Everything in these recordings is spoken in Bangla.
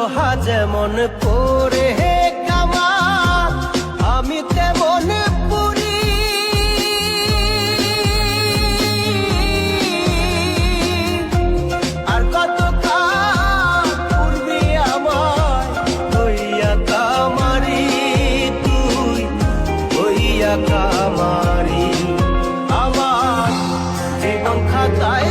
লোহা যেমন পরে কামা আমি তেমন আর কামারি তুই কামারি। আমার জীবন খাতায়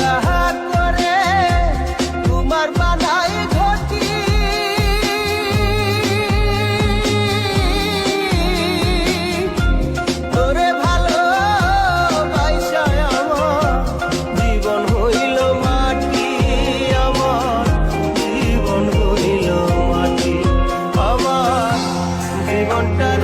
I'm wonder